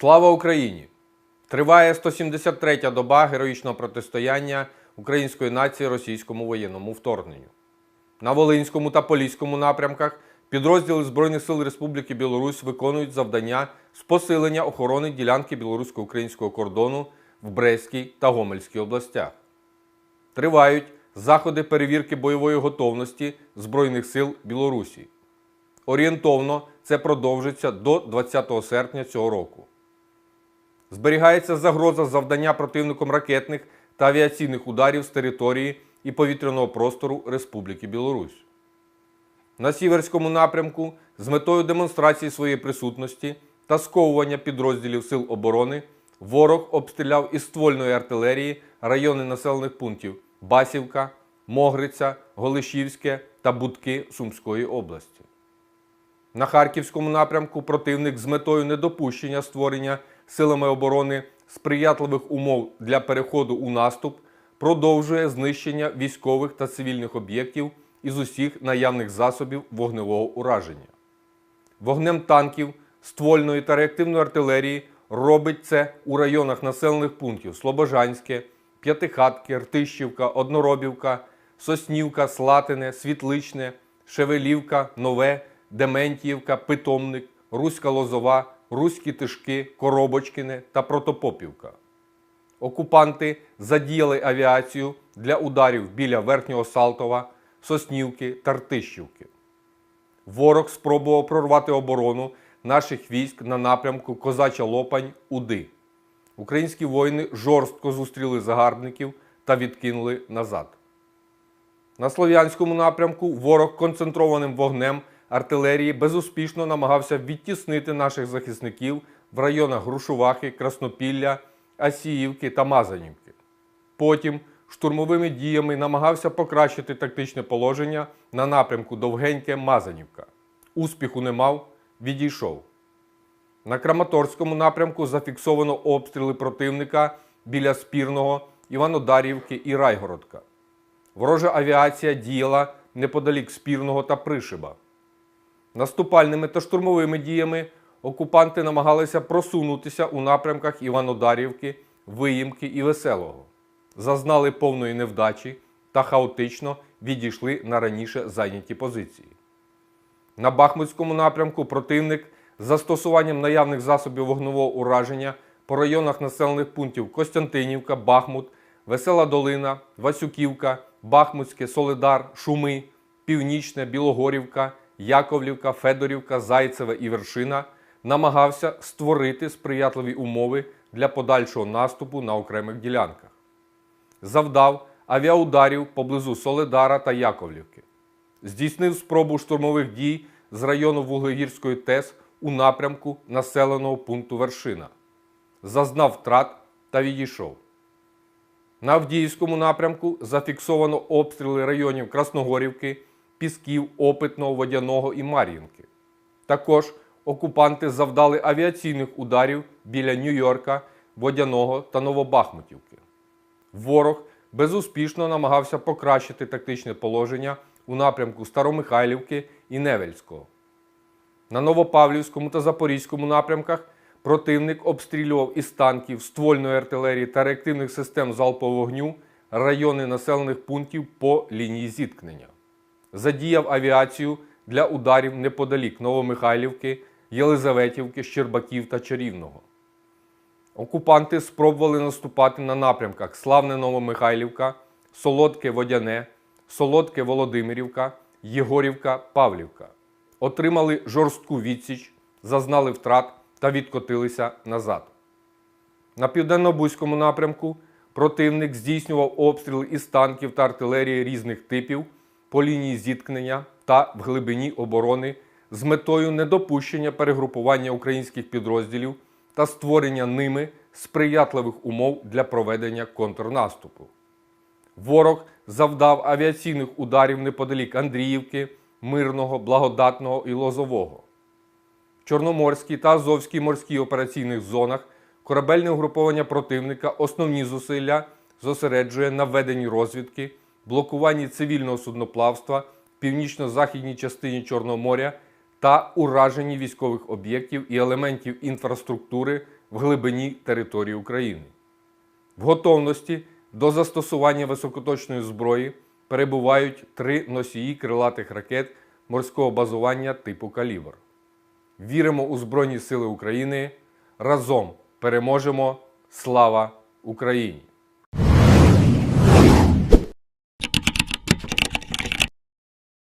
Слава Україні! Триває 173-я доба героїчного протистояння української нації російському воєнному вторгненню. На Волинському та Поліському напрямках підрозділи Збройних сил Республіки Білорусь виконують завдання з посилення охорони ділянки білорусько-українського кордону в Брестській та Гомельській областях. Тривають заходи перевірки бойової готовності Збройних сил Білорусі. Орієнтовно це продовжиться до 20 серпня цього року. Зберігається загроза завдання противником ракетних та авіаційних ударів з території і повітряного простору Республіки Білорусь. На Сіверському напрямку з метою демонстрації своєї присутності та сковування підрозділів Сил оборони ворог обстріляв із ствольної артилерії райони населених пунктів Басівка, Могриця, Голишівське та Будки Сумської області. На Харківському напрямку противник з метою недопущення створення силами оборони сприятливих умов для переходу у наступ продовжує знищення військових та цивільних об'єктів із усіх наявних засобів вогневого ураження. Вогнем танків, ствольної та реактивної артилерії робить це у районах населених пунктів Слобожанське, П'ятихатки, Ртищівка, Одноробівка, Соснівка, Слатине, Світличне, Шевелівка, Нове, Дементіївка, Питомник, Руська Лозова, Руські Тишки, Коробочкине та Протопопівка. Окупанти задіяли авіацію для ударів біля Верхнього Салтова, Соснівки та Ртищівки. Ворог спробував прорвати оборону наших військ на напрямку Козача Лопань Уди. Українські воїни жорстко зустріли загарбників та відкинули назад. На Слов'янському напрямку ворог концентрованим вогнем артилерії безуспішно намагався відтіснити наших захисників в районах Грушувахи, Краснопілля, Асіївки та Мазанівки. Потім штурмовими діями намагався покращити тактичне положення на напрямку Довгеньке-Мазанівка. Успіху не мав, відійшов. На Краматорському напрямку зафіксовано обстріли противника біля Спірного, Іванодарівки і Райгородка. Ворожа авіація діяла неподалік Спірного та Пришиба. Наступальними та штурмовими діями окупанти намагалися просунутися у напрямках Іванодарівки, Виїмки і Веселого. Зазнали повної невдачі та хаотично відійшли на раніше зайняті позиції. На Бахмутському напрямку противник з застосуванням наявних засобів вогневого ураження по районах населених пунктів Костянтинівка, Бахмут, Весела Долина, Васюківка, Бахмутське, Солидар, Шуми, Північне, Білогорівка, Яковлівка, Федорівка, Зайцеве і Вершина намагався створити сприятливі умови для подальшого наступу на окремих ділянках. Завдав авіаударів поблизу Солидара та Яковлівки. Здійснив спробу штурмових дій з району Вуглегірської ТЕС у напрямку населеного пункту Вершина. Зазнав втрат та відійшов. На Авдіївському напрямку зафіксовано обстріли районів Красногорівки, Пісків, Опитного, Водяного і Мар'їнки. Також окупанти завдали авіаційних ударів біля Нью-Йорка, Водяного та Новобахмутівки. Ворог безуспішно намагався покращити тактичне положення у напрямку Старомихайлівки і Невельського. На Новопавлівському та Запорізькому напрямках противник обстрілював із танків, ствольної артилерії та реактивних систем залпового вогню райони населених пунктів по лінії зіткнення. Задіяв авіацію для ударів неподалік Новомихайлівки, Єлизаветівки, Щербаків та Чарівного. Окупанти спробували наступати на напрямках Славне Новомихайлівка, Солодке Водяне, Солодке Володимирівка, Єгорівка, Павлівка. Отримали жорстку відсіч, зазнали втрат та відкотилися назад. На південно-бузькому напрямку противник здійснював обстріли із танків та артилерії різних типів по лінії зіткнення та в глибині оборони з метою недопущення перегрупування українських підрозділів та створення ними сприятливих умов для проведення контрнаступу. Ворог завдав авіаційних ударів неподалік Андріївки, Мирного, Благодатного і Лозового. В Чорноморській та Азовській морській операційних зонах корабельне угруповання противника основні зусилля зосереджує на веденні розвідки, блокуванні цивільного судноплавства в північно-західній частині Чорного моря та ураженні військових об'єктів і елементів інфраструктури в глибині території України. В готовності до застосування високоточної зброї перебувають три носії крилатих ракет морського базування типу Калібр. Віримо у Збройні Сили України. Разом переможемо! Слава Україні!